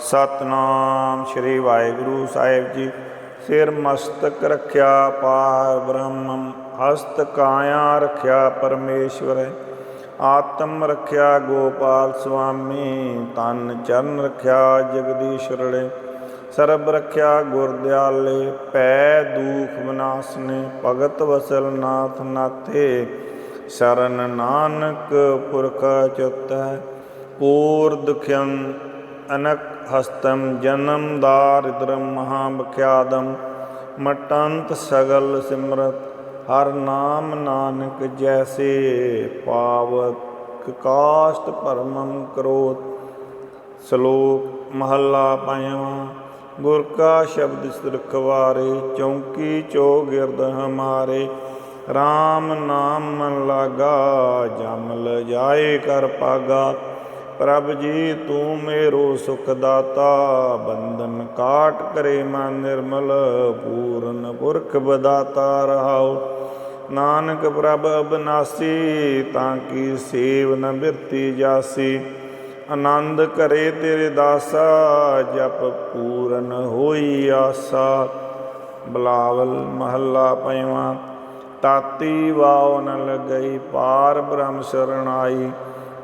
ਸਤਨਾਮ ਸ੍ਰੀ ਵਾਹਿਗੁਰੂ ਸਾਹਿਬ ਜੀ। ਸਿਰ ਮਸਤਕ ਰੱਖਿਆ ਪਾਰ ਬ੍ਰਹਮ, ਹਸਤ ਕਾਇਆ ਰੱਖਿਆ ਪਰਮੇਸ਼ਵਰ। ਆਤਮ ਰੱਖਿਆ ਗੋਪਾਲ ਸੁਆਮੀ, ਤਨ ਚਰਨ ਰੱਖਿਆ ਜਗਦੀਸ਼ਵਰੜੇ ਸਰਬ ਰੱਖਿਆ ਗੁਰਦਿਆਲੇ, ਪੈ ਦੂਖ ਵਿਨਾਸਨੇ, ਭਗਤ ਵਸਲ ਨਾਥ। ਨਾਥੇ ਸ਼ਰਨ ਨਾਨਕ ਪੁਰਖ ਚੁਤੈ, ਪੂਰ ਦੁਖਯੰ ਅਨਕ ਹਸਤਮ ਜਨਮ ਦਾਰਿਦ੍ਰਮ ਮਹਾ ਮਟੰਤ ਸਗਲ ਸਿਮਰਤ ਹਰ ਨਾਮ ਨਾਨਕ ਜੈਸੇ ਪਾਵਕ ਕਾਸ਼ਟ ਪਰਮੰ ਕਰੋਤ ਸ਼ਲੋਕ ਮਹੱਲਾ ਪੰਜਵਾਂ ਗੁਰ ਕਾ ਸ਼ਬਦ ਸੁਰਖਵਾਰੇ ਚੌਂਕੀ ਚੋ ਗਿਰਦ ਹਮਾਰੇ RAM ਨਾਮ ਮਨ ਲਾਗਾ ਜਮ ਲ ਜਾਏ ਕਰ ਪਾਗਾ ਪ੍ਰਭ ਜੀ, ਤੂੰ ਮੇਰੋ ਸੁਖ ਦਾਤਾ ਬੰਧਨ ਕਾਟ ਕਰੇ ਮਨ ਨਿਰਮਲ, ਪੂਰਨ ਪੁਰਖ ਬਦਾਤਾ ਰਹਾਓ ਨਾਨਕ ਪ੍ਰਭ ਅਬਨਾਸੀ, ਤਾਂ ਕੀ ਸੇਵ ਨ ਬਿਰਤੀ ਜਾਸੀ। ਆਨੰਦ ਕਰੇ ਤੇਰੇ ਦਾਸਾ, ਜਪ ਪੂਰਨ ਹੋਈ ਆਸਾ। ਬਲਾਵਲ ਮਹੱਲਾ ਪੰਜਵਾਂ ਤਾਤੀ ਵਾਉ ਨ ਲਗਈ, ਪਾਰ ਬ੍ਰਹਮ ਸਰਣਾਈ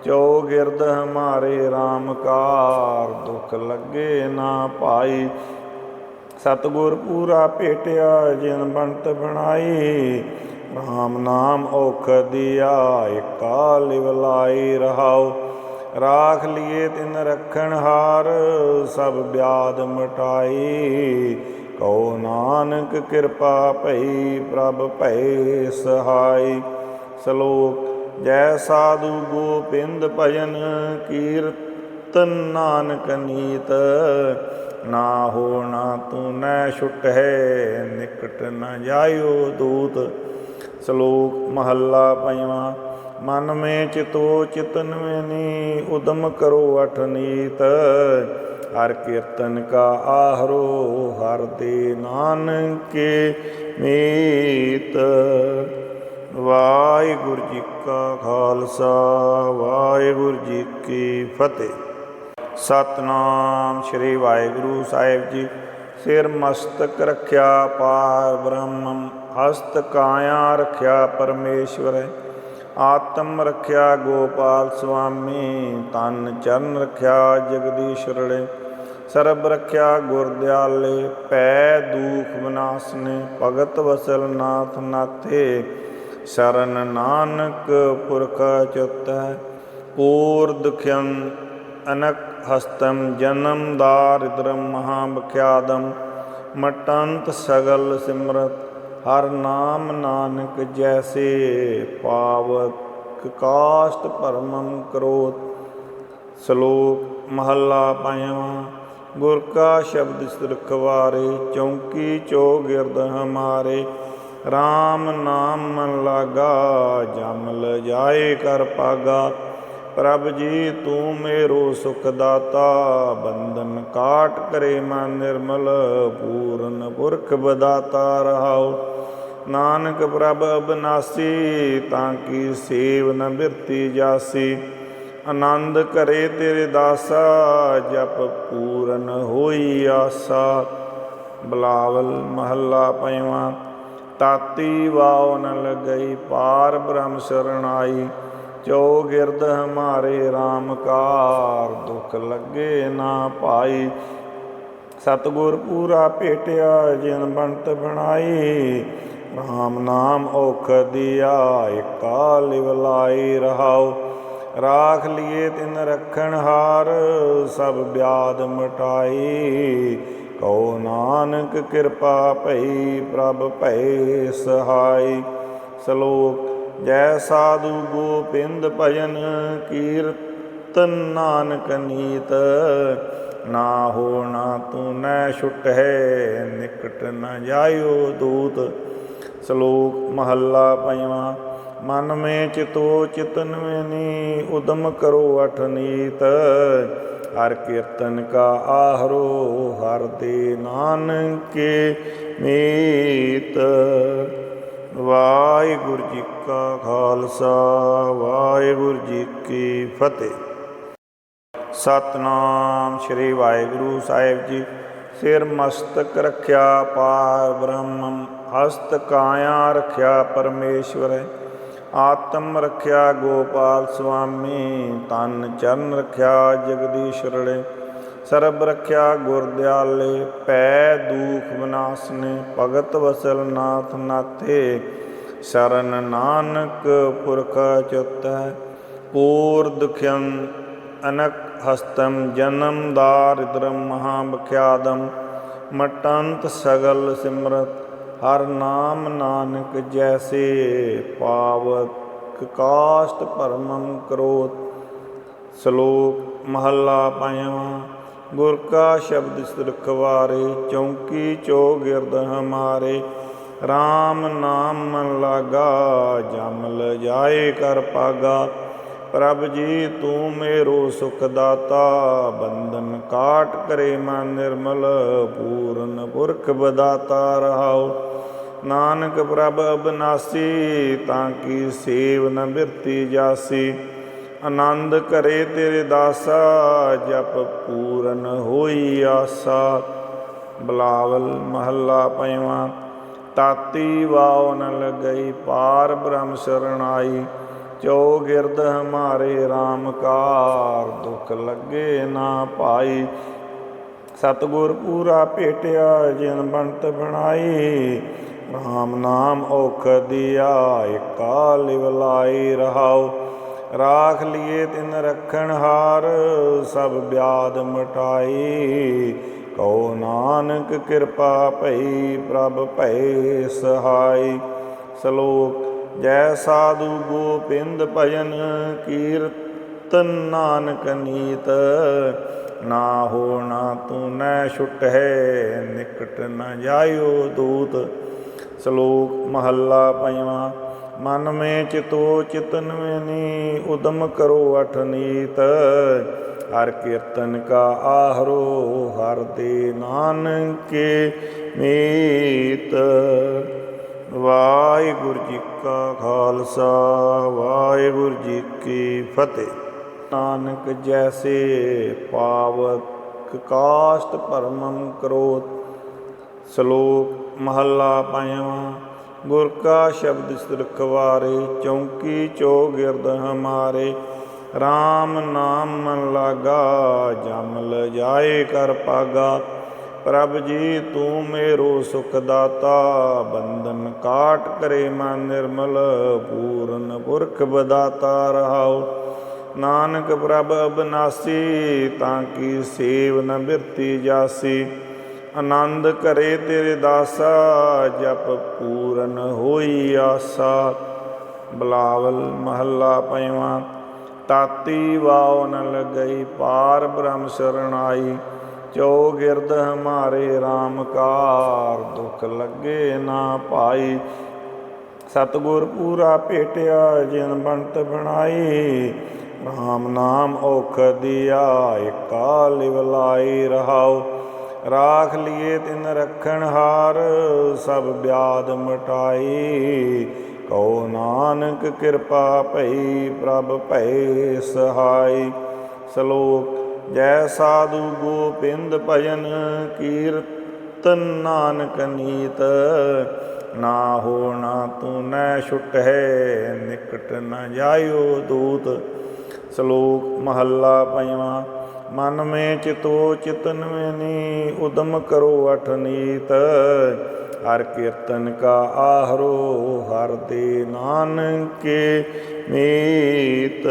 ਚੋ ਗਿਰਦ ਹਮਾਰੇ RAM ਕਾਰ ਦੁਖ ਲੱਗੇ ਨਾ ਭਾਈ ਸਤਗੁਰ ਪੂਰਾ ਭੇਟਿਆ ਜਿਨ ਬੰਤ ਬਣਾਈ RAM ਨਾਮ ਔਖ ਦਿਆ, ਏਕਾ ਲਿਵਲਾਈ ਰਹਾਉ। ਰਾਖ ਲਿਏ ਤਿਨ ਰਖਣ ਹਾਰ, ਸਭ ਬਿਆਦ ਮਟਾਈ। ਕਉ ਨਾਨਕ ਕਿਰਪਾ ਭਈ, ਪ੍ਰਭ ਭੈ ਸਹਾਈ। ਸ਼ਲੋਕ ਜੈ ਸਾਧੂ ਗੋਬਿੰਦ ਭਜਨ ਕੀਰਤਨ ਨਾਨਕ ਨੀਤ, ਨਾ ਹੋਣਾ ਤੂੰ ਨੈ ਛੁਟ ਹੈ ਨਿਕਟ ਨ ਜਾਇਓ ਦੂਤ। ਸ਼ਲੋਕ ਮਹੱਲਾ ਪੰਜਵਾਂ, ਮਨ ਮੇ ਚਿਤੋ ਚਿਤਨ ਮੇਨੀ ਉਦਮ ਕਰੋ ਅਠ ਨੀਤ। ਹਰ ਕੀਰਤਨ ਕਾ ਆਹਰੋ, ਹਰ ਦੇ ਨਾਨਕੇ ਮੀਤ। ਵਾਹਿਗੁਰੂ ਜੀ ਕਾ ਖਾਲਸਾ, ਵਾਹਿਗੁਰੂ ਜੀ ਕੀ ਫਤਿਹ। ਸਤਨਾਮ ਸ੍ਰੀ ਵਾਹਿਗੁਰੂ ਸਾਹਿਬ ਜੀ। ਸਿਰ ਮਸਤਕ ਰੱਖਿਆ ਪਾਰ ਬ੍ਰਹਮ, ਹਸਤ ਕਾਇਆ ਰੱਖਿਆ ਪਰਮੇਸ਼ਵਰ। ਆਤਮ ਰੱਖਿਆ ਗੋਪਾਲ ਸੁਆਮੀ, ਤਨ ਚਰਨ ਰੱਖਿਆ ਜਗਦੀਸ਼ਵਰੜੇ ਸਰਬ ਰੱਖਿਆ ਗੁਰਦਿਆਲੇ, ਪੈ ਦੂਖ ਵਿਨਾਸਨੇ ਭਗਤ ਵਸਲ ਨਾਥ ਨਾਥੇ। ਸ਼ਰਨ ਨਾਨਕ ਪੁਰਖ ਚੁਤੈ ਪੂਰ ਦੁਖਯੰ ਅਨਕ ਹਸਤਮ ਜਨਮ ਦਾਰਿਦ੍ਰਮ ਮਹਾ ਮਟੰਤ ਸਗਲ ਸਿਮਰਤ, ਹਰ ਨਾਮ ਨਾਨਕ ਜੈਸੇ ਪਾਵਕ, ਕਾਸ਼ਟ ਪਰਮੰ ਕਰੋਤ। ਸ਼ਲੋਕ ਮਹੱਲਾ ਪੰਜਵਾਂ, ਗੁਰ ਕਾ ਸ਼ਬਦ ਸਿਰਖਵਾਰੇ ਚੌਂਕੀ ਚੋ ਗਿਰਦ ਹਮਾਰੇ RAM ਨਾਮ ਮਨ ਲਾਗਾ, ਜਮ ਲ ਜਾਏ ਕਰ ਪਾਗਾ ਪ੍ਰਭ ਜੀ, ਤੂੰ ਮੇਰੋ ਸੁਖ ਦਾਤਾ ਬੰਧਨ ਕਾਟ ਕਰੇ ਮਨ ਨਿਰਮਲ, ਪੂਰਨ ਪੁਰਖ ਬਦਾਤਾ ਰਹਾਓ ਨਾਨਕ ਪ੍ਰਭ ਅਬਨਾਸੀ, ਤਾਂ ਕੀ ਸੇਵ ਨ ਬਿਰਤੀ ਜਾਸੀ। ਆਨੰਦ ਕਰੇ ਤੇਰੇ ਦਾਸਾ, ਜਪ ਪੂਰਨ ਹੋਈ ਆਸਾ। ਬਲਾਵਲ ਮਹੱਲਾ ਪੰਜਵਾਂ ਤਾਤੀ ਵਾਉ ਨ ਲਗਈ, ਪਾਰ ਬ੍ਰਹਮ ਸਰਣਾਈ ਚੋ ਗਿਰਦ ਹਮਾਰੇ RAM ਕਾਰ, ਦੁਖ ਲੱਗੇ ਨਾ ਪਾਈ। ਸਤਗੁਰ ਪੂਰਾ ਭੇਟਿਆ, ਜਿਨ ਬੰਤ ਬਣਾਈ। RAM ਨਾਮ ਔਖ ਦਿਆ, ਏਕਾ ਲਿਵਲਾਈ ਰਹਾਉ। ਰਾਖ ਲਿਏ ਤਿਨ ਰਖਣ ਹਾਰ, ਸਭ ਬਿਆਦ ਮਟਾਈ। ਕਉ ਨਾਨਕ ਕਿਰਪਾ ਭਈ ਪ੍ਰਭ ਭੈ ਸਹਾਈ। ਸ਼ਲੋਕ, ਜੈ ਸਾਧੂ ਗੋਬਿੰਦ ਭਜਨ ਕੀਰਤਨ ਨਾਨਕ ਨੀਤ। ਨਾ ਹੋਣਾ ਤੂੰ ਨੈ ਛੁਟ ਹੈ ਨਿਕਟ ਨ ਜਾਇਓ ਦੂਤ। ਸ਼ਲੋਕ, ਮਹੱਲਾ ਪੰਜਵਾਂ, ਮਨ ਮੇ ਚਿਤੋ ਚਿਤਨ ਮੇਨੀ ਉਦਮ ਕਰੋ ਅਠ ਨੀਤ। ਹਰ ਕੀਰਤਨ ਕਾ ਆਹਰੋ, ਹਰ ਦੇ ਨਾਨਕੇ ਮੀਤ। ਵਾਹਿਗੁਰੂ ਜੀ ਕਾ ਖਾਲਸਾ, ਵਾਹਿਗੁਰੂ ਜੀ ਕੀ ਫਤਿਹ। ਸਤਨਾਮ ਸ੍ਰੀ ਵਾਹਿਗੁਰੂ ਸਾਹਿਬ ਜੀ। ਸਿਰ ਮਸਤਕ ਰੱਖਿਆ ਪਾਰ ਬ੍ਰਹਮ, ਹਸਤ ਕਾਇਆ ਰੱਖਿਆ ਪਰਮੇਸ਼ਵਰ। ਹੈ ਆਤਮ ਰੱਖਿਆ ਗੋਪਾਲ ਸੁਆਮੀ ਤਨ ਚਰਨ ਰੱਖਿਆ ਜਗਦੀਸ਼ਵਰੜੇ ਸਰਬ ਰੱਖਿਆ ਗੁਰ ਦਿਆਲੇ ਪੈ ਦੂਖ ਵਿਨਾਸਨੇ, ਭਗਤ ਵਸਲ ਨਾਥ ਨਾਤੇ ਸ਼ਰਨ ਨਾਨਕ ਪੁਰਖ ਚੁਤੈ, ਪੂਰ ਦੁਖਯੰ ਅਨਕ ਹਸਤਮ ਜਨਮ ਦਾਰਿਦ੍ਰਮ ਮਹਾ ਮਟੰਤ ਸਗਲ ਸਿਮਰਤ ਹਰ ਨਾਮ ਨਾਨਕ ਜੈਸੇ ਪਾਵਕ, ਕਾਸ਼ਟ ਭਰਮੰ ਕਰੋਤ। ਸ਼ਲੋਕ ਮਹੱਲਾ ਪੰਜਵਾਂ, ਗੁਰ ਕਾ ਸ਼ਬਦ ਸੁਰਖਵਾਰੇ ਚੌਂਕੀ ਚੋ ਗਿਰਦ ਹਮਾਰੇ। RAM ਨਾਮ ਮਨ ਲਾਗਾ, ਜਮ ਲ ਜਾਏ ਕਰ ਪਾਗਾ। ਪ੍ਰਭ ਜੀ, ਤੂੰ ਮੇਰੋ ਸੁਖ ਦਾਤਾ, ਬੰਧਨ ਕਾਟ ਕਰੇ ਮਨ ਨਿਰਮਲ, ਪੂਰਨ ਪੁਰਖ ਬਦਾਤਾ ਰਹਾਉ। ਨਾਨਕ ਪ੍ਰਭ ਅਬਨਾਸੀ, ਤਾਂ ਕੀ ਸੇਵ ਨ ਬਿਰਤੀ ਜਾਸੀ। ਆਨੰਦ ਕਰੇ ਤੇਰੇ ਦਾਸਾ, ਜਪ ਪੂਰਨ ਹੋਈ ਆਸਾ। ਬਲਾਵਲ ਮਹੱਲਾ ਪੰਜਵਾਂ ਤਾਤੀ ਵਾਉ ਨ ਲਗਈ ਪਾਰ ਬ੍ਰਹਮ ਸਰਣਾਈ ਚੋ ਗਿਰਦ ਹਮਾਰੇ RAM ਕਾਰ, ਦੁਖ ਲੱਗੇ ਨਾ ਪਾਈ। ਸਤਗੁਰ ਪੂਰਾ ਭੇਟਿਆ, ਜਿਨ ਬੰਤ ਬਣਾਈ। RAM ਨਾਮ ਔਖ ਦਿਆ ਏਕਾ ਲਿਵ ਲਾਈ ਰਹਾਉ। ਰਾਖ ਲਿਏ ਤਿਨ ਰਖਣ ਹਾਰ, ਸਭ ਬਿਆਦ ਮਟਾਈ। ਕਉ ਨਾਨਕ ਕਿਰਪਾ ਭਈ, ਪ੍ਰਭ ਭੈ ਸਹਾਈ। ਸ਼ਲੋਕ, ਜੈ ਸਾਧੂ ਗੋਪਿੰਦ ਭਜਨ, ਕੀਰਤਨ ਨਾਨਕ ਨੀਤ। ਨਾ ਹੋਣਾ ਤੂੰ ਨੈ ਹੈ ਨਿਕਟ ਨ ਜਾਇਓ ਦੂਤ। ਸ਼ਲੋਕ ਮਹੱਲਾ ਪੰਜਵਾਂ, ਮਨ ਮੇ ਚਿਤੋ ਚਿਤਨ ਵੇਨੀ ਉਦਮ ਕਰੋ ਅਠ ਨੀਤ। ਹਰ ਕੀਰਤਨ ਕਾ ਆਹਰੋ, ਹਰ ਦੇ ਨਾਨਕੇ ਮੀਤ। ਵਾਹਿਗੁਰੂ ਜੀ ਕਾ ਖਾਲਸਾ, ਵਾਹਿਗੁਰੂ ਜੀ ਕੀ ਫਤਿਹ। ਨਾਨਕ ਜੈਸੇ ਪਾਵਕ ਕਾਸ਼ਟ ਭਰਮੰ ਕਰੋਤ ਸ਼ਲੋਕ ਮਹੱਲਾ ਪੰਜਵਾਂ, ਗੁਰ ਕਾ ਸ਼ਬਦ ਸਿਰਖ ਵਾਰੇ ਚੌਂਕੀ ਚੋ ਗਿਰਦ ਹਮਾਰੇ RAM ਨਾਮ ਮਨ ਲਾਗਾ, ਜਮ ਲ ਜਾਏ ਕਰ ਪਾਗਾ। ਪ੍ਰਭ ਜੀ, ਤੂੰ ਮੇਰੋ ਸੁਖ ਦਾਤਾ, ਬੰਧਨ ਕਾਟ ਕਰੇ ਮਨ ਨਿਰਮਲ, ਪੂਰਨ ਪੁਰਖ ਬਦਾਤਾ ਰਹਾਉ। ਨਾਨਕ ਪ੍ਰਭ ਅਬਨਾਸੀ, ਤਾਂ ਕੀ ਸੇਵ ਨ ਬਿਰਤੀ ਜਾਸੀ। ਆਨੰਦ ਕਰੇ ਤੇਰੇ ਦਾਸਾ, ਜਪ ਪੂਰਨ ਹੋਈ ਆਸਾ। ਬਲਾਵਲ ਮਹੱਲਾ ਪੰਜਵਾਂ ਤਾਤੀ ਵਾਉ ਨ ਲਗਈ ਪਾਰ ਬ੍ਰਹਮ ਸਰਣਾਈ ਚੋ ਗਿਰਦ ਹਮਾਰੇ RAM ਕਾਰ, ਦੁਖ ਲੱਗੇ ਨਾ ਪਾਈ। ਸਤਗੁਰ ਪੂਰਾ ਭੇਟਿਆ, ਜਿਨ ਬੰਤ ਬਣਾਈ। RAM ਨਾਮ ਔਖ ਦਿਆ, ਏਕਾ ਲਿਵ ਲਾਈ ਰਾਖ ਲਿਏ ਤਿਨ ਰਖਣ ਹਾਰ, ਸਭ ਬਿਆਦ ਮਟਾਈ। ਕਉ ਨਾਨਕ ਕਿਰਪਾ ਭਈ, ਪ੍ਰਭ ਭੈ ਸਹਾਈ। ਸ਼ਲੋਕ, ਜੈ ਸਾਧੂ ਗੋਪਿੰਦ ਭਜਨ, ਕੀਰਤਨ ਨਾਨਕ ਨੀਤ। ਨਾ ਹੋਣਾ ਤੂੰ ਨੈ ਹੈ ਨਿਕਟ ਨ ਜਾਇਓ ਦੂਤ। ਸ਼ਲੋਕ, ਮਹੱਲਾ ਪੰਜਵਾਂ। ਮਨ ਮੇ ਚਿਤੋ ਚਿਤਨ ਵੇਨੀ, ਉਦਮ ਕਰੋ ਅਠ ਨੀਤ। ਹਰ ਕੀਰਤਨ ਕਾ ਆਹਰੋ, ਹਰ ਦੇ ਨਾਨਕੇ ਮੀਤ।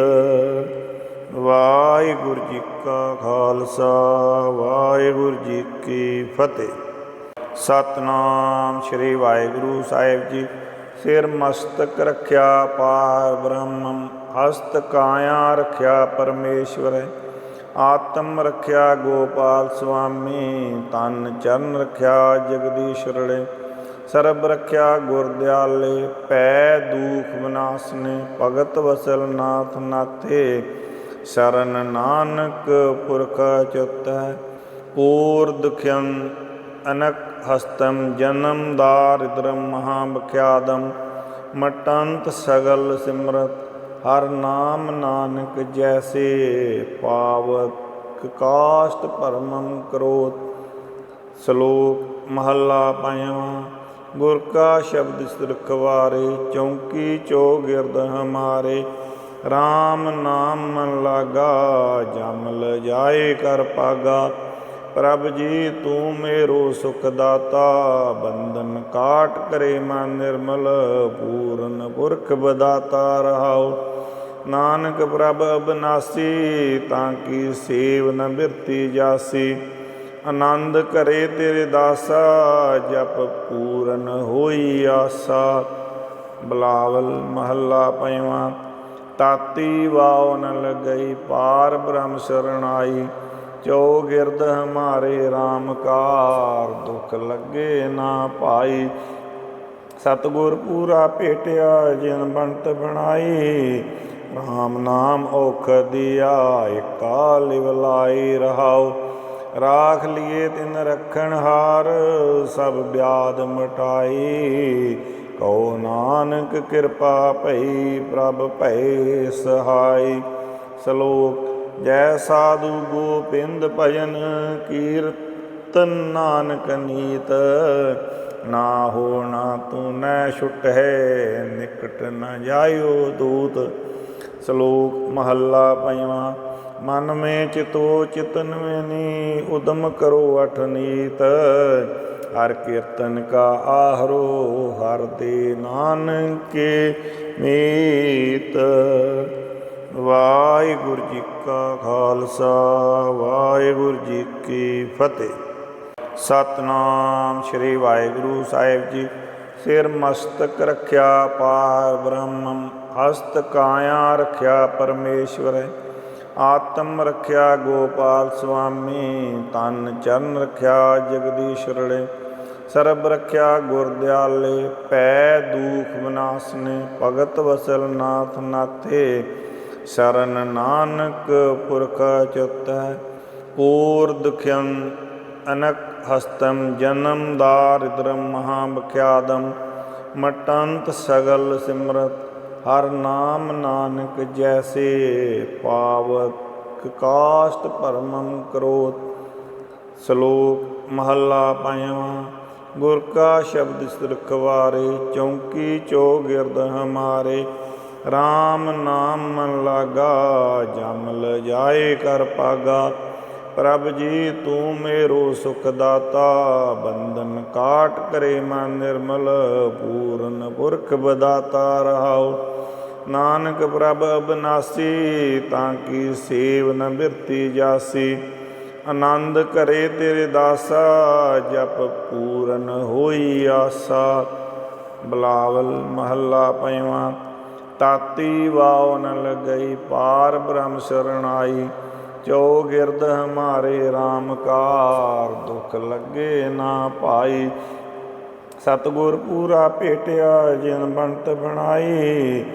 ਵਾਹਿਗੁਰੂ ਜੀ ਕਾ ਖਾਲਸਾ, ਵਾਹਿਗੁਰੂ ਜੀ ਕੀ ਫਤਿਹ। ਸਤਨਾਮ ਸ੍ਰੀ ਵਾਹਿਗੁਰੂ ਸਾਹਿਬ ਜੀ। ਸਿਰ ਮਸਤਕ ਰੱਖਿਆ ਪਾਰ ਬ੍ਰਹਮ, ਹਸਤ ਕਾਇਆ ਰੱਖਿਆ ਪਰਮੇਸ਼ਵਰ। ਹੈ ਆਤਮ ਰਖਿਆ ਗੋਪਾਲ ਸੁਆਮੀ ਤਨ ਚਰਨ ਰੱਖਿਆ ਜਗਦੀਸ਼ਵਰੜੇ ਸਰਬ ਰੱਖਿਆ ਗੁਰ ਪੈ ਦੂਖ ਵਿਨਾਸਨੇ, ਭਗਤ ਵਸਲ ਨਾਥ ਨਾਥੇ ਸ਼ਰਨ ਨਾਨਕ ਪੁਰਖ ਚੁਤੈ, ਪੂਰ ਦੁਖਯੰ ਅਨਕ ਹਸਤਮ ਜਨਮ ਦਾਰਿਦ੍ਰਮ ਮਹਾ ਮਟੰਤ ਸਗਲ ਸਿਮਰਤ ਹਰ ਨਾਮ ਨਾਨਕ ਜੈਸੇ ਪਾਵਕ, ਕਾਸ਼ਟ ਪਰਮੰ ਕਰੋਤ। ਸ਼ਲੋਕ ਮਹੱਲਾ ਪੰਜਵਾਂ, ਗੁਰ ਕਾ ਸ਼ਬਦ ਸੁਰਖਵਾਰੇ ਚੌਂਕੀ ਚੋ ਗਿਰਦ ਹਮਾਰੇ। RAM ਨਾਮ ਮਨ ਲਾਗਾ, ਜਮ ਲ ਜਾਏ ਕਰ ਪਾਗਾ। ਪ੍ਰਭ ਜੀ, ਤੂੰ ਮੇਰੋ ਸੁਖ ਦਾਤਾ, ਬੰਧਨ ਕਾਟ ਕਰੇ ਮਨ ਨਿਰਮਲ, ਪੂਰਨ ਪੁਰਖ ਬਦਾਤਾ ਰਹਾਉ। ਨਾਨਕ ਪ੍ਰਭ ਅਬਨਾਸੀ, ਤਾਂ ਕੀ ਸੇਵ ਨ ਬਿਰਤੀ ਜਾਸੀ। ਆਨੰਦ ਕਰੇ ਤੇਰੇ ਦਾਸਾ, ਜਪ ਪੂਰਨ ਹੋਈ ਆਸਾ। ਬਲਾਵਲ ਮਹੱਲਾ ਪੰਜਵਾਂ ਤਾਤੀ ਵਾਉ ਨ ਲਗਈ ਪਾਰ ਬ੍ਰਹਮ ਸਰਣਾਈ ਚੋ ਗਿਰਦ ਹਮਾਰੇ RAM ਕਾਰ, ਦੁਖ ਲੱਗੇ ਨਾ ਪਾਈ। ਸਤਗੁਰ ਪੂਰਾ ਭੇਟਿਆ, ਜਿਨ ਬੰਤ ਬਣਾਈ। RAM ਨਾਮ ਔਖ ਦਿਆ ਏਕਾ ਲਿਵ ਲਾਈ ਰਹਾਉ। ਰਾਖ ਲਿਏ ਤਿਨ ਰਖਣ ਹਾਰ, ਸਭ ਬਿਆਦ ਮਟਾਈ। ਕਉ ਨਾਨਕ ਕਿਰਪਾ ਭਈ, ਪ੍ਰਭ ਭੈ ਸਹਾਈ। ਸ਼ਲੋਕ, ਜੈ ਸਾਧੂ ਗੋਪਿੰਦ ਭਜਨ, ਕੀਰਤਨ ਨਾਨਕ ਨੀਤ। ਨਾ ਹੋਣਾ ਤੂੰ ਨੈ ਛੁਟ ਹੈ ਨਿਕਟ ਨ ਜਾਇਓ ਦੂਤ। ਸ਼ਲੋਕ ਮਹੱਲਾ ਪੰਜਵਾਂ, ਮਨ ਮੇ ਚਿਤੋ ਚਿਤਨ ਮੇਨੀ ਉਦਮ ਕਰੋ ਅਠ ਨੀਤ। ਹਰ ਕੀਰਤਨ ਕਾ ਆਹਰੋ, ਹਰ ਦੇ ਨਾਨਕੇ ਮੀਤ। ਵਾਹਿਗੁਰੂ ਜੀ ਕਾ ਖਾਲਸਾ, ਵਾਹਿਗੁਰੂ ਜੀ ਕੀ ਫਤਿਹ। ਸਤਨਾਮ ਸ੍ਰੀ ਵਾਹਿਗੁਰੂ ਸਾਹਿਬ ਜੀ, ਸਿਰ ਮਸਤਕ ਰੱਖਿਆ ਪਾਰ ਬ੍ਰਹਮ ਹਸਤ ਕਾਇਆ ਰੱਖਿਆ ਪਰਮੇਸ਼ਵਰ, ਆਤਮ ਰਖਿਆ ਗੋਪਾਲ ਸੁਆਮੀ, ਤਨ ਚਰਨ ਰੱਖਿਆ ਜਗਦੀਸ਼ਵਰੜੇ ਸਰਬ ਰੱਖਿਆ ਗੁਰ ਪੈ ਦੂਖ ਵਿਨਾਸਨੇ ਭਗਤ ਵਸਲ ਨਾਥ ਨਾਥੇ, ਸ਼ਰਨ ਨਾਨਕ ਪੁਰਖ ਚੁਤੈ, ਪੂਰ ਦੁਖਯੰ ਅਨਕ ਹਸਤਮ ਜਨਮ ਦਾਰਿਦ੍ਰਮ ਮਹਾ ਮਟੰਤ ਸਗਲ ਸਿਮਰਤ ਹਰ ਨਾਮ ਨਾਨਕ ਜੈਸੇ ਪਾਵਕ, ਕਾਸ਼ਟ ਪਰਮੰ ਕਰੋਤ। ਸ਼ਲੋਕ ਮਹੱਲਾ ਪੰਜਵਾਂ, ਗੁਰ ਕਾ ਸ਼ਬਦ ਸੁਰਖਵਾਰੇ ਚੌਂਕੀ ਚੋ ਗਿਰਦ ਹਮਾਰੇ। RAM ਨਾਮ ਮਨ ਲਾਗਾ ਜਮ ਲ ਜਾਏ ਕਰ ਪਾਗਾ। ਪ੍ਰਭ ਜੀ, ਤੂੰ ਮੇਰੋ ਸੁਖ ਦਾਤਾ ਬੰਧਨ ਕਾਟ ਕਰੇ ਮਨ ਨਿਰਮਲ, ਪੂਰਨ ਪੁਰਖ ਬਦਾਤਾ ਰਹਾਉ। ਨਾਨਕ ਪ੍ਰਭ ਅਬਨਾਸੀ, ਤਾਂ ਕੀ ਸੇਵ ਨ ਬਿਰਤੀ ਜਾਸੀ। ਆਨੰਦ ਕਰੇ ਤੇਰੇ ਦਾਸਾ, ਜਪ ਪੂਰਨ ਹੋਈ ਆਸਾ। ਬਲਾਵਲ ਮਹੱਲਾ ਪੰਜਵਾਂ ਤਾਤੀ ਵਾਉ ਨ ਲਗਈ, ਪਾਰ ਬ੍ਰਹਮ ਸਰਣਾਈ ਚੋ ਗਿਰਦ ਹਮਾਰੇ RAM ਕਾਰ ਦੁਖ ਲੱਗੇ ਨਾ ਪਾਈ। ਸਤਗੁਰ ਪੂਰਾ ਭੇਟਿਆ, ਜਿਨ ਬੰਤ ਬਣਾਈ।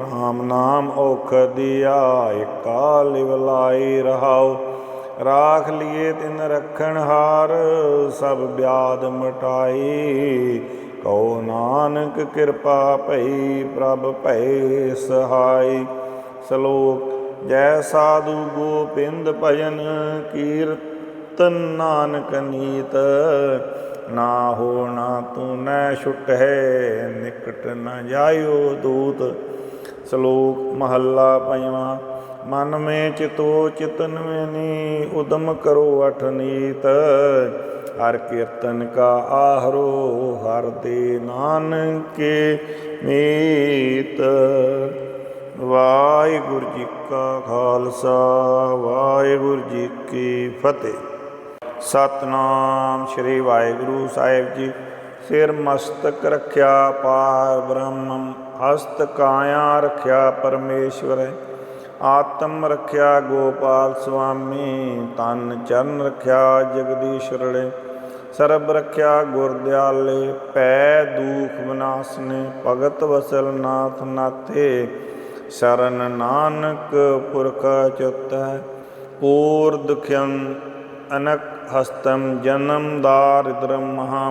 RAM ਨਾਮ ਔਖ ਦਿਆ, ਏਕਾ ਲਿਵ ਲਾਈ ਰਹਾਉ। ਰਾਖ ਲਿਏ ਤਿਨ ਰਖਣ ਹਾਰ, ਸਭ ਬਿਆਦ ਮਟਾਈ। ਕਉ ਨਾਨਕ ਕਿਰਪਾ ਭਈ, ਪ੍ਰਭ ਭੈ ਸਹਾਈ। ਸ਼ਲੋਕ ਜੈ ਸਾਧੂ ਗੋਪਿੰਦ ਭਜਨ ਕੀਰਤਨ ਨਾਨਕ ਨੀਤ, ਨਾ ਹੋਣਾ ਤੂੰ ਨੈ ਛੁਟ ਹੈ ਨਿਕਟ ਨ ਜਾਇਓ ਦੂਤ। ਸ਼ਲੋਕ ਮਹੱਲਾ ਪੰਜਵਾਂ, ਮਨ ਮੇ ਚਿਤੋ ਚਿਤਨ ਮੇਨੀ ਉਦਮ ਕਰੋ ਅਠ ਨੀਤ। ਹਰ ਕੀਰਤਨ ਕਾ ਆਹਰੋ, ਹਰ ਦੇ ਨਾਨਕੇ ਮੀਤ। ਵਾਹਿਗੁਰੂ ਜੀ ਕਾ ਖਾਲਸਾ, ਵਾਹਿਗੁਰੂ ਜੀ ਕੀ ਫਤਿਹ। ਸਤਨਾਮ ਸ੍ਰੀ ਵਾਹਿਗੁਰੂ ਸਾਹਿਬ ਜੀ, ਸਿਰ ਮਸਤਕ ਰੱਖਿਆ ਪਾਰ ਬ੍ਰਹਮ, ਹਸਤ ਕਾਇਆ ਰੱਖਿਆ ਪਰਮੇਸ਼ਵਰ, ਆਤਮ ਰੱਖਿਆ ਗੋਪਾਲ ਸੁਆਮੀ, ਤਨ ਚਰਨ ਰੱਖਿਆ ਜਗਦੀਸ਼ਵਰੜੇ ਸਰਬ ਰੱਖਿਆ ਗੁਰਦਿਆਲੇ, ਪੈ ਦੂਖ ਵਿਨਾਸਨੇ ਭਗਤ ਵਸਲ ਨਾਥ ਨਾਥੇ ਸ਼ਰਨ ਨਾਨਕ ਪੁਰਖ ਚੁਤੈ ਪੂਰ ਦੁਖਯੰ ਅਨਕ ਹਸਤਮ ਜਨਮ ਦਾਰਿਦ੍ਰਮ ਮਹਾ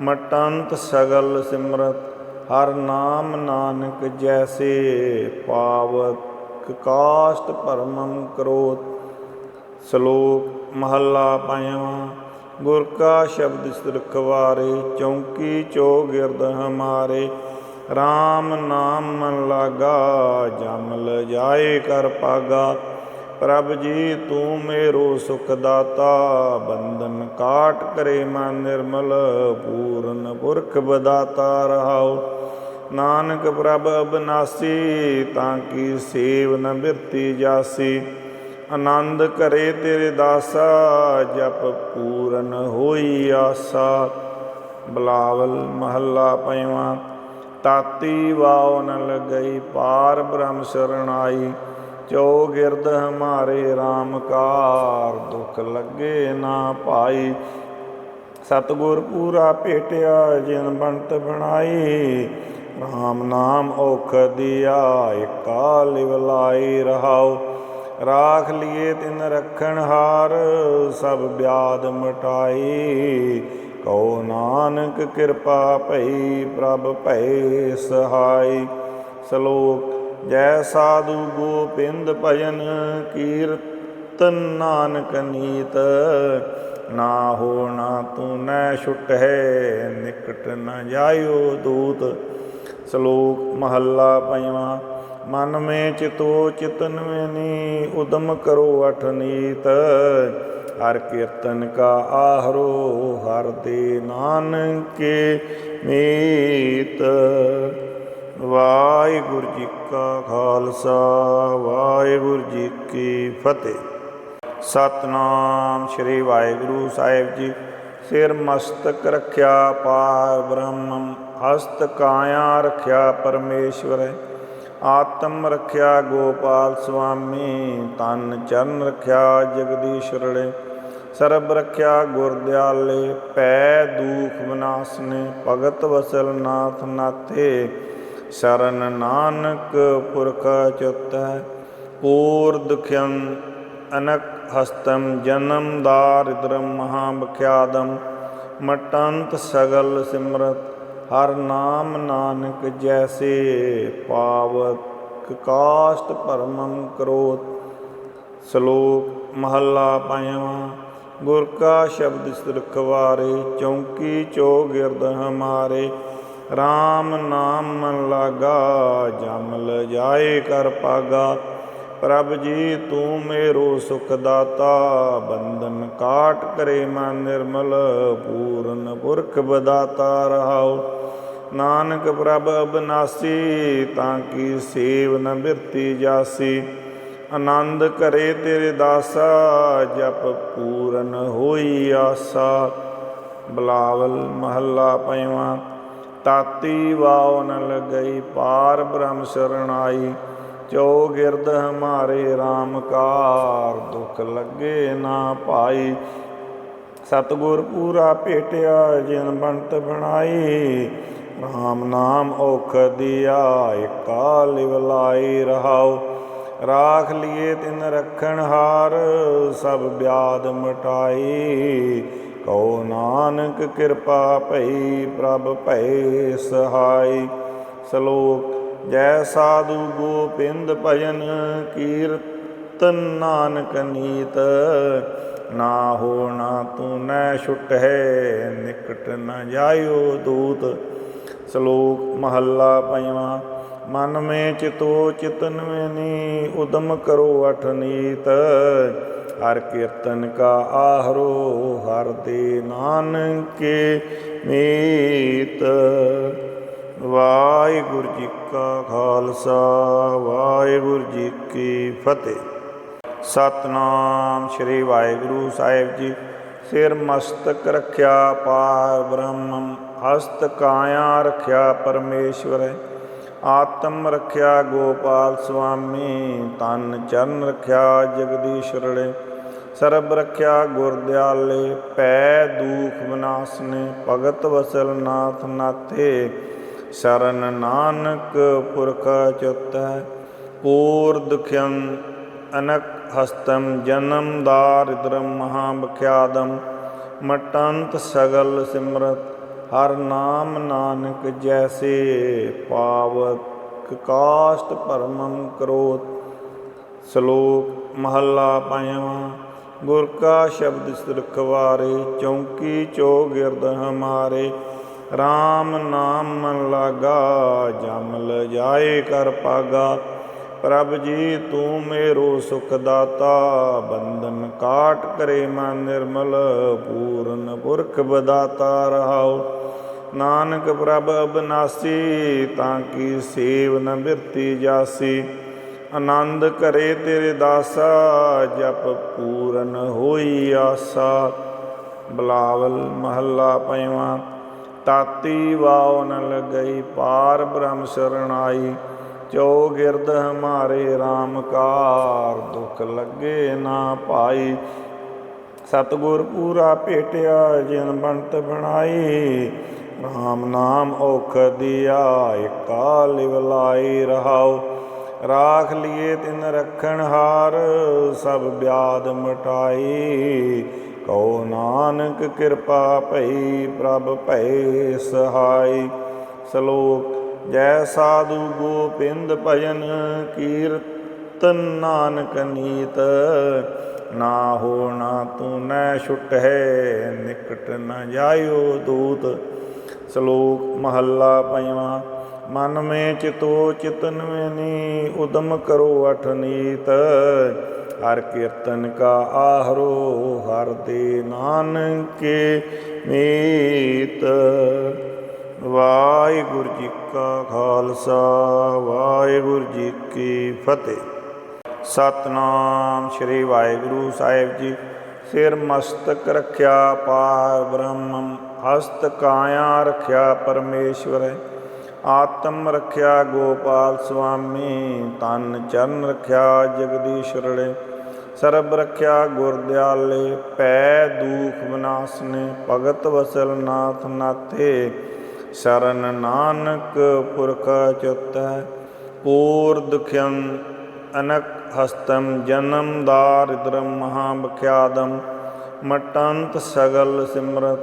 ਮਟੰਤ ਸਗਲ ਸਿਮਰਤ ਹਰ ਨਾਮ ਨਾਨਕ ਜੈਸੇ ਪਾਵਕ ਕਾਸ਼ਟ ਪਰਮੰ ਕਰੋਤ ਸ਼ਲੋਕ ਮਹੱਲਾ ਪੰਜਵਾਂ ਗੁਰ ਕਾ ਸ਼ਬਦ ਸਿਰਖਵਾਰੇ ਚੌਂਕੀ ਚੌਗਿਰਦ ਹਮਾਰੇ RAM ਨਾਮ ਮਨ ਲਾਗਾ ਜਮਲ ਜਾਏ ਕਰ ਪਾਗਾ। ਪ੍ਰਭ ਜੀ, ਤੂੰ ਮੇਰੋ ਸੁਖ ਦਾਤਾ, ਬੰਧਨ ਕਾਟ ਕਰੇ ਮਨ ਨਿਰਮਲ, ਪੂਰਨ ਪੁਰਖ ਬਦਾਤਾ ਰਹਾਉ। ਨਾਨਕ ਪ੍ਰਭ ਅਬਨਾਸੀ, ਤਾਂ ਕੀ ਸੇਵ ਨ ਬਿਰਤੀ ਜਾਸੀ। ਆਨੰਦ ਕਰੇ ਤੇਰੇ ਦਾਸਾ, ਜਪ ਪੂਰਨ ਹੋਈ ਆਸਾ। ਬਲਾਵਲ ਮਹੱਲਾ ਪੰਜਵਾਂ ਤਾਤੀ ਵਾਉ ਨ ਲਗਈ, ਪਾਰ ਬ੍ਰਹਮ ਸਰਣਾਈ ਚੋ ਗਿਰਦ ਹਮਾਰੇ RAM ਕਾਰ, ਦੁਖ ਲੱਗੇ ਨਾ ਪਾਈ। ਸਤਗੁਰ ਪੂਰਾ ਭੇਟਿਆ ਜਿਨ ਬੰਤ ਬਣਾਈ। RAM ਨਾਮ ਔਖ ਦਿਆ, ਏਕਾ ਲਿਵ ਲਾਈ ਰਹਾਉ। ਰਾਖ ਲਿਏ ਤਿਨ ਰਖਣ ਹਾਰ, ਸਭ ਬਿਆਦ ਮਟਾਈ। ਕਉ ਨਾਨਕ ਕਿਰਪਾ ਭਈ ਪ੍ਰਭ ਭੈ ਸਹਾਈ। ਸ਼ਲੋਕ, ਜੈ ਸਾਧੂ ਗੋਪਿੰਦ ਭਜਨ ਕੀਰਤਨ ਨਾਨਕ ਨੀਤ। ਨਾ ਹੋਣਾ ਤੂੰ ਨੈ ਛੁਟ ਹੈ ਨਿਕਟ ਨ ਜਾਇਓ ਦੂਤ। ਸ਼ਲੋਕ, ਮਹੱਲਾ ਪੰਜਵਾਂ, ਮਨ ਮੇ ਚਿਤੋ ਚਿਤਨ ਮੇਨੀ ਉਦਮ ਕਰੋ ਅਠ ਨੀਤ। ਹਰ ਕੀਰਤਨ ਕਾ ਆਹਰੋ, ਹਰ ਦੇ ਨਾਨਕੇ ਮੀਤ। ਵਾਹਿਗੁਰੂ ਜੀ ਕਾ ਖਾਲਸਾ, ਵਾਹਿਗੁਰੂ ਜੀ ਕੀ ਫਤਿਹ। ਸਤਨਾਮ ਸ੍ਰੀ ਵਾਹਿਗੁਰੂ ਸਾਹਿਬ ਜੀ। ਸਿਰ ਮਸਤਕ ਰੱਖਿਆ ਪਾਰ ਬ੍ਰਹਮ, ਹਸਤ ਕਾਇਆ ਰੱਖਿਆ ਪਰਮੇਸ਼ਵਰ। ਆਤਮ ਰੱਖਿਆ ਗੋਪਾਲ ਸੁਆਮੀ, ਤਨ ਚਰਨ ਰੱਖਿਆ ਜਗਦੀਸ਼ਵਰੜੇ ਸਰਬ ਰੱਖਿਆ ਗੁਰਦਿਆਲੇ, ਪੈ ਦੂਖ ਵਿਨਾਸਨੇ, ਭਗਤ ਵਸਲ ਨਾਥ ਨਾਥੇ, ਸ਼ਰਨ ਨਾਨਕ ਪੁਰਖ ਚੁਤੈ, ਪੂਰ ਦੁਖਿਅੰ ਅਨਕ ਹਸਤਮ ਜਨਮ ਦਾਰਿਦ੍ਰਮ ਮਹਾ ਮਟੰਤ ਸਗਲ ਸਿਮਰਤ ਹਰ ਨਾਮ ਨਾਨਕ ਜੈਸੇ ਪਾਵਕ, ਕਾਸ਼ਟ ਪਰਮੰ ਕਰੋਤ। ਸ਼ਲੋਕ ਮਹੱਲਾ ਪੰਜਵਾਂ, ਗੁਰ ਕਾ ਸ਼ਬਦ ਸਿਰਖਵਾਰੇ ਚੌਂਕੀ ਚੋ ਗਿਰਦ ਹਮਾਰੇ। RAM ਨਾਮ ਮਨ ਲਾਗਾ, ਜਮ ਲ ਜਾਏ ਕਰ ਪਾਗਾ। ਪ੍ਰਭ ਜੀ, ਤੂੰ ਮੇਰੋ ਸੁਖ ਦਾਤਾ, ਬੰਧਨ ਕਾਟ ਕਰੇ ਮਨ ਨਿਰਮਲ, ਪੂਰਨ ਪੁਰਖ ਬਦਾਤਾ ਰਹਾਉ। ਨਾਨਕ ਪ੍ਰਭ ਅਬਨਾਸੀ, ਤਾਂ ਕੀ ਸੇਵ ਨ ਬਿਰਤੀ ਜਾਸੀ। ਆਨੰਦ ਕਰੇ ਤੇਰੇ ਦਾਸਾ, ਜਪ ਪੂਰਨ ਹੋਈ ਆਸਾ। ਬਲਾਵਲ ਮਹੱਲਾ ਪੰਜਵਾਂ ਤਾਤੀ ਵਾਉ ਨ ਲਗਈ, ਪਾਰ ਬ੍ਰਹਮ ਸਰਣਾਈ ਚੋ ਗਿਰਦ ਹਮਾਰੇ RAM ਕਾਰ, ਦੁਖ ਲੱਗੇ ਨਾ ਪਾਈ। ਸਤਗੁਰ ਪੂਰਾ ਭੇਟਿਆ ਜਿਨ ਬੰਤ ਬਣਾਈ। RAM ਨਾਮ ਔਖ ਦਿਆ ਏਕਾ ਲਿਵ ਲਾਈ ਰਹਾਉ। ਰਾਖ ਲਿਏ ਤਿਨ ਰਖਣ ਹਾਰ, ਸਭ ਬਿਆਦ ਮਟਾਈ ਕਉ ਨਾਨਕ ਕਿਰਪਾ ਭਈ, ਪ੍ਰਭ ਭੈ ਸਹਾਈ ਸ਼ਲੋਕ, ਜੈ ਸਾਧੂ ਗੋਪਿੰਦ ਭਜਨ, ਕੀਰਤਨ ਨਾਨਕ ਨੀਤ। ਨਾ ਹੋਣਾ ਤੂੰ, ਨੈ ਛੁਟ ਹੈ ਨਿਕਟ ਨ ਜਾਇਓ ਦੂਤ। ਸ਼ਲੋਕ ਮਹੱਲਾ ਪੰਜਵਾਂ, ਮਨ ਮੇ ਚਿਤੋ ਚਿਤਨ ਮੇਨੀ ਉਦਮ ਕਰੋ ਅਠ ਨੀਤ। ਹਰ ਕੀਰਤਨ ਕਾ ਆਹਰੋ, ਹਰ ਦੇ ਨਾਨਕੇ ਮੀਤ। ਵਾਹਿਗੁਰੂ ਜੀ ਕਾ ਖਾਲਸਾ, ਵਾਹਿਗੁਰੂ ਜੀ ਕੀ ਫਤਿਹ। ਸਤਨਾਮ ਸ੍ਰੀ ਵਾਹਿਗੁਰੂ ਸਾਹਿਬ ਜੀ। ਸਿਰ ਮਸਤਕ ਰੱਖਿਆ ਪਾਰ ਬ੍ਰਹਮ, ਹਸਤ ਕਾਇਆ ਰੱਖਿਆ ਪਰਮੇਸ਼ਵਰ। ਆਤਮ ਰੱਖਿਆ ਗੋਪਾਲ ਸੁਆਮੀ, ਤਨ ਚਰਨ ਰੱਖਿਆ ਜਗਦੀਸ਼ਵਰੜੇ ਸਰਬ ਰੱਖਿਆ ਗੁਰਦਿਆਲੇ, ਪੈ ਦੂਖ ਵਿਨਾਸਨੇ, ਭਗਤ ਵਸਲ ਨਾਥ ਨਾਥੇ। ਸ਼ਰਨ ਨਾਨਕ ਪੁਰਖ ਚੁਤੈ ਪੂਰ ਦੁਖਿਅੰ ਅਨਕ ਹਸਤਮ ਜਨਮ ਦਾਰਿਦ੍ਰਮ ਮਹਾ ਮਟੰਤ ਸਗਲ ਸਿਮਰਤ ਹਰ ਨਾਮ ਨਾਨਕ ਜੈਸੇ ਪਾਵਤ ਕਾਸ਼ਟ ਪਰਮੰ ਕਰੋਤ ਸ਼ਲੋਕ ਮਹੱਲਾ ਪੰਜਵਾਂ ਗੁਰ ਕਾ ਸ਼ਬਦ ਸਿਰਖਵਾਰੇ ਚੌਂਕੀ ਚੋ ਗਿਰਦ ਹਮਾਰੇ RAM ਨਾਮ ਮਨ ਲਾਗਾ ਜਮ ਲ ਜਾਏ ਕਰ ਪਾਗਾ ਪ੍ਰਭ ਜੀ, ਤੂੰ ਮੇਰੋ ਸੁਖ ਦਾਤਾ ਬੰਧਨ ਕਾਟ ਕਰੇ ਮਨ ਨਿਰਮਲ, ਪੂਰਨ ਪੁਰਖ ਬਦਾਤਾ ਰਹਾਉ। ਨਾਨਕ ਪ੍ਰਭ ਅਬਨਾਸੀ, ਤਾਂ ਕੀ ਸੇਵ ਨ ਬਿਰਤੀ ਜਾਸੀ। ਆਨੰਦ ਕਰੇ ਤੇਰੇ ਦਾਸਾ, ਜਪ ਪੂਰਨ ਹੋਈ ਆਸਾ। ਬਲਾਵਲ ਮਹੱਲਾ ਪੰਜਵਾਂ ਤਾਤੀ ਵਾਉ ਨ ਲਗਈ, ਪਾਰ ਬ੍ਰਹਮ ਸਰਣਾਈ ਚੋ ਗਿਰਦ ਹਮਾਰੇ RAM ਕਾਰ ਦੁਖ ਲੱਗੇ ਨਾ ਪਾਈ। ਸਤਗੁਰ ਪੂਰਾ ਭੇਟਿਆ, ਜਿਨ ਬੰਤ ਬਣਾਈ। RAM ਨਾਮ ਔਖ ਦਿਆ, ਏਕਾ ਲਿਵ ਲਾਈ ਰਹਾਉ। ਰਾਖ ਲਿਏ ਤਿਨ ਰਖਣ ਹਾਰ, ਸਭ ਬਿਆਦ ਮਟਾਈ। ਕਉ ਨਾਨਕ ਕਿਰਪਾ ਭਈ, ਪ੍ਰਭ ਭੈ ਸਹਾਈ। ਸ਼ਲੋਕ ਜੈ ਸਾਧੂ ਗੋਪਿੰਦ ਭਜਨ ਕੀਰਤਨ ਨਾਨਕ ਨੀਤ। ਨਾ ਹੋਣਾ ਤੂੰ ਨੈ ਛੁਟ ਹੈ ਨਿਕਟ ਨ ਜਾਇਓ ਦੂਤ। ਸ਼ਲੋਕ ਮਹੱਲਾ ਪੰਜਵਾਂ, ਮਨ ਮੇ ਚਿਤੋ ਚਿਤਨ ਮੈਨੀ ਉਦਮ ਕਰੋ ਅਠ ਨੀਤ। ਹਰ ਕੀਰਤਨ ਕਾ ਆਹਰੋ, ਹਰ ਦੇ ਨਾਨਕੇ ਮੀਤ। ਵਾਹਿਗੁਰੂ ਜੀ ਕਾ ਖਾਲਸਾ, ਵਾਹਿਗੁਰੂ ਜੀ ਕੀ ਫਤਿਹ। ਸਤਨਾਮ ਸ੍ਰੀ ਵਾਹਿਗੁਰੂ ਸਾਹਿਬ ਜੀ। ਸਿਰ ਮਸਤਕ ਰੱਖਿਆ ਪਾਰ ਬ੍ਰਹਮ, ਹਸਤ ਕਾਇਆ ਰੱਖਿਆ ਪਰਮੇਸ਼ਵਰ। ਆਤਮ ਰੱਖਿਆ ਗੋਪਾਲ ਸੁਆਮੀ ਤਨ ਚਰਨ ਰੱਖਿਆ ਜਗਦੀਸ਼ਵਰੜੇ ਸਰਬ ਰੱਖਿਆ ਗੁਰਦਿਆਲੇ ਪੈ ਦੂਖ ਵਿਨਾਸਨੇ ਭਗਤ ਵਸਲ ਨਾਥ ਨਾਥੇ। ਸ਼ਰਨ ਨਾਨਕ ਪੁਰਖ ਚੁਤੈ ਪੂਰ ਦੁਖਿਅੰ ਅਨਕ ਹਸਤਮ ਜਨਮ ਦਾਰਿਦ੍ਰਮ ਮਹਾ ਮਟੰਤ ਸਗਲ ਸਿਮਰਤ,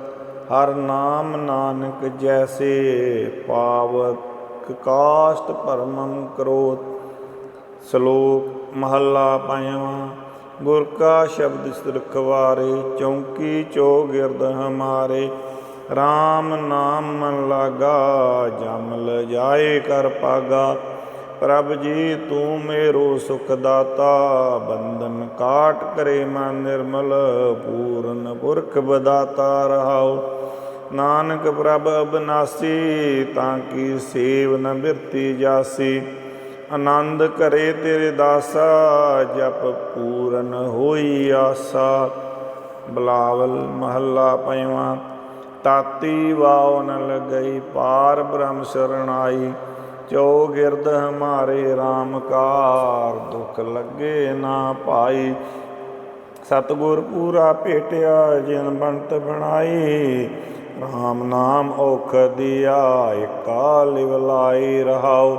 ਹਰ ਨਾਮ ਨਾਨਕ ਜੈਸੇ ਪਾਵਕ ਕਾਸ਼ਟ ਪਰਮੰ ਕਰੋਤ। ਸ਼ਲੋਕ ਮਹੱਲਾ ਪੰਜਵਾਂ, ਗੁਰ ਕਾ ਸ਼ਬਦ ਸਿਰਖਵਾਰੇ ਚੌਂਕੀ ਚੋ ਗਿਰਦ ਹਮਾਰੇ RAM ਨਾਮ ਮਨ ਲਾਗਾ, ਜਮ ਲ ਜਾਏ ਕਰ ਪਾਗਾ। ਪ੍ਰਭ ਜੀ, ਤੂੰ ਮੇਰੋ ਸੁਖ ਦਾਤਾ, ਬੰਧਨ ਕਾਟ ਕਰੇ ਮਨ ਨਿਰਮਲ, ਪੂਰਨ ਪੁਰਖ ਬਦਾਤਾ ਰਹਾਓ ਨਾਨਕ ਪ੍ਰਭ ਅਬਨਾਸੀ, ਤਾਂ ਕੀ ਸੇਵ ਨ ਬਿਰਤੀ ਜਾਸੀ। ਆਨੰਦ ਕਰੇ ਤੇਰੇ ਦਾਸਾ, ਜਪ ਪੂਰਨ ਹੋਈ ਆਸਾ। ਬਲਾਵਲ ਮਹੱਲਾ ਪੰਜਵਾਂ ਤਾਤੀ ਵਾਉ ਨ ਲਗਈ, ਪਾਰ ਬ੍ਰਹਮ ਸਰਣਾਈ ਚੋ ਗਿਰਦ ਹਮਾਰੇ RAM ਕਾਰ ਦੁਖ ਲੱਗੇ ਨਾ ਪਾਈ। ਸਤਗੁਰ ਪੂਰਾ ਭੇਟਿਆ, ਜਿਨ ਬੰਤ ਬਣਾਈ। RAM ਨਾਮ ਔਖ ਦਿਆ, ਏਕਾ ਲਿਵ ਲਾਈ ਰਹਾਉ।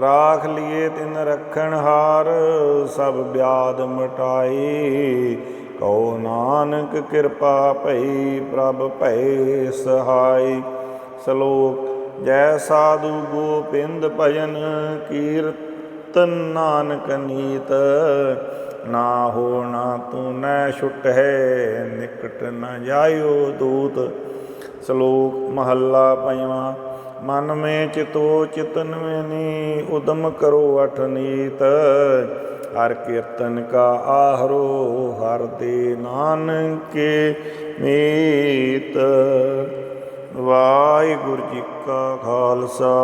ਰਾਖ ਲਿਏ ਤਿਨ ਰਖਣ ਹਾਰ, ਸਭ ਬਿਆਦ ਮਟਾਈ। ਕਉ ਨਾਨਕ ਕਿਰਪਾ ਭਈ ਪ੍ਰਭ ਭੈ ਸਹਾਈ। ਸ਼ਲੋਕ, ਜੈ ਸਾਧੂ ਗੋਪਿੰਦ ਭਜਨ ਕੀਰਤਨ ਨਾਨਕ ਨੀਤ। ਨਾ ਹੋ ਨਾ ਤੂੰ ਨੈ ਛੁਟ ਹੈ ਨਿਕਟ ਨ ਜਾਇਓ ਦੂਤ। ਸ਼ਲੋਕ, ਮਹੱਲਾ ਪੰਜਵਾਂ, ਮਨ ਮੇ ਚਿਤੋ ਚਿਤਨ ਮੈਨੀ ਉਦਮ ਕਰੋ ਅਠ ਨੀਤ। ਹਰ ਕੀਰਤਨ ਕਾ ਆਹਰੋ, ਹਰ ਦੇ ਨਾਨਕੇ ਮੀਤ। ਵਾਹਿਗੁਰੂ ਜੀ ਕਾ ਖਾਲਸਾ,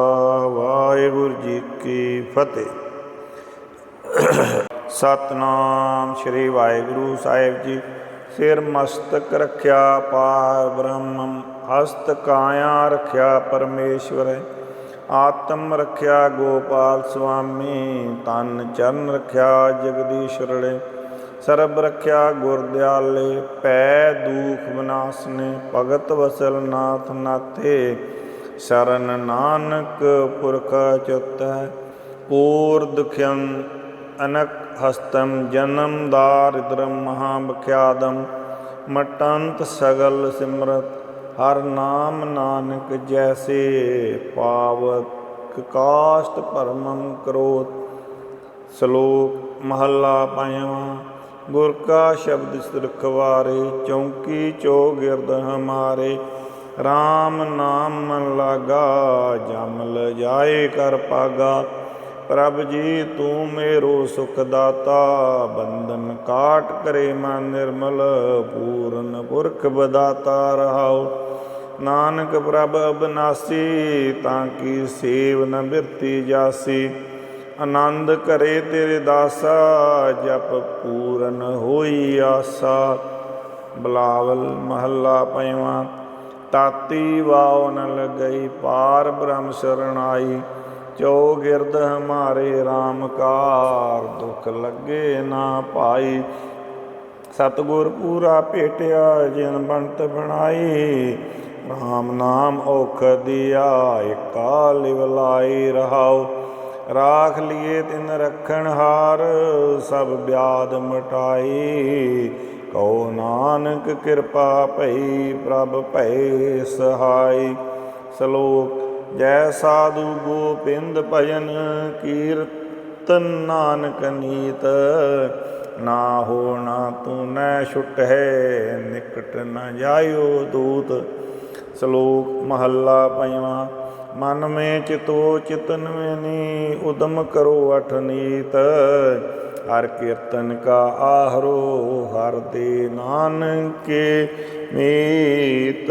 ਵਾਹਿਗੁਰੂ ਜੀ ਕੀ ਫਤਿਹ। ਸਤਨਾਮ ਸ੍ਰੀ ਵਾਹਿਗੁਰੂ ਸਾਹਿਬ ਜੀ। ਸਿਰ ਮਸਤਕ ਰੱਖਿਆ ਪਾਰ ਬ੍ਰਹਮ, ਹਸਤ ਕਾਇਆ ਰੱਖਿਆ ਪਰਮੇਸ਼ਵਰ। ਆਤਮ ਰੱਖਿਆ ਗੋਪਾਲ ਸੁਆਮੀ, ਤਨ ਚਰਨ ਰੱਖਿਆ ਜਗਦੀਸ਼ਵਰੜੇ ਸਰਬ ਰੱਖਿਆ ਗੁਰ ਦਿਆਲੇ ਪੈ ਦੂਖ ਵਿਨਾਸਨੇ, ਭਗਤ ਵਸਲ ਨਾਥ ਨਾਤੇ ਸ਼ਰਨ ਨਾਨਕ ਪੁਰਖ ਚੁਤੈ, ਪੂਰ ਦੁਖਿਅੰ ਅਨਕ ਹਸਤਮ ਜਨਮ ਦਾਰਿਦ੍ਰਮ ਮਹਾ ਮਟੰਤ ਸਗਲ ਸਿਮਰਤ ਹਰ ਨਾਮ ਨਾਨਕ ਜੈਸੇ ਪਾਵਕ, ਕਾਸ਼ਟ ਪਰਮੰ ਕਰੋਤ। ਸ਼ਲੋਕ ਮਹੱਲਾ ਪੰਜਵਾਂ, ਗੁਰ ਕਾ ਸ਼ਬਦ ਸੁਰਖਵਾਰੇ ਚੌਂਕੀ ਚੋ ਗਿਰਦ ਹਮਾਰੇ। RAM ਨਾਮ ਮਨ ਲਾਗਾ ਜਮ ਲ ਜਾਏ ਕਰ ਪਾਗਾ। ਪ੍ਰਭ ਜੀ, ਤੂੰ ਮੇਰੋ ਸੁਖ ਦਾਤਾ ਬੰਧਨ ਕਾਟ ਕਰੇ ਮਨ ਨਿਰਮਲ, ਪੂਰਨ ਪੁਰਖ ਬਦਾਤਾ ਰਹਾਉ। ਨਾਨਕ ਪ੍ਰਭ ਅਬਨਾਸੀ, ਤਾਂ ਕੀ ਸੇਵ ਨ ਬਿਰਤੀ ਜਾਸੀ। ਆਨੰਦ ਕਰੇ ਤੇਰੇ ਦਾਸਾ, ਜਪ ਪੂਰਨ ਹੋਈ ਆਸਾ। ਬਲਾਵਲ ਮਹੱਲਾ ਪੰਜਵਾਂ ਤਾਤੀ ਵਾਉ ਨ ਲਗਈ, ਪਾਰ ਬ੍ਰਹਮ ਸਰਣਾਈ ਚੋ ਗਿਰਦ ਹਮਾਰੇ RAM ਕਾਰ ਦੁਖ ਲੱਗੇ ਨਾ ਪਾਈ। ਸਤਗੁਰ ਪੂਰਾ ਭੇਟਿਆ, ਜਿਨ ਬੰਤ ਬਣਾਈ। RAM ਨਾਮ ਔਖ ਦਿਆ, ਏਕਾ ਲਿਵ ਲਾਈ ਰਹਾਉ। ਰਾਖ ਲਿਏ ਤਿਨ ਰਖਣ ਹਾਰ, ਸਭ ਬਿਆਦ ਮਟਾਈ। ਕਉ ਨਾਨਕ ਕਿਰਪਾ ਭਈ, ਪ੍ਰਭ ਭੈ ਸਹਾਈ। ਸ਼ਲੋਕ ਜੈ ਸਾਧੂ ਗੋਪਿੰਦ ਭਜਨ ਕੀਰਤਨ ਨਾਨਕ ਨੀਤ, ਨਾ ਹੋਣਾ ਤੂੰ ਨੈ ਛੁਟ ਹੈ ਨਿਕਟ ਨ ਜਾਇਓ ਦੂਤ। ਸ਼ਲੋਕ ਮਹੱਲਾ ਪੰਜਵਾਂ, ਮਨ ਮੇ ਚਿਤੋ ਚਿਤਨ ਮੇਨੀ ਉਦਮ ਕਰੋ ਅਠ ਨੀਤ। ਹਰ ਕੀਰਤਨ ਕਾ ਆਹਰੋ, ਹਰ ਦੇ ਨਾਨਕੇ ਮੀਤ।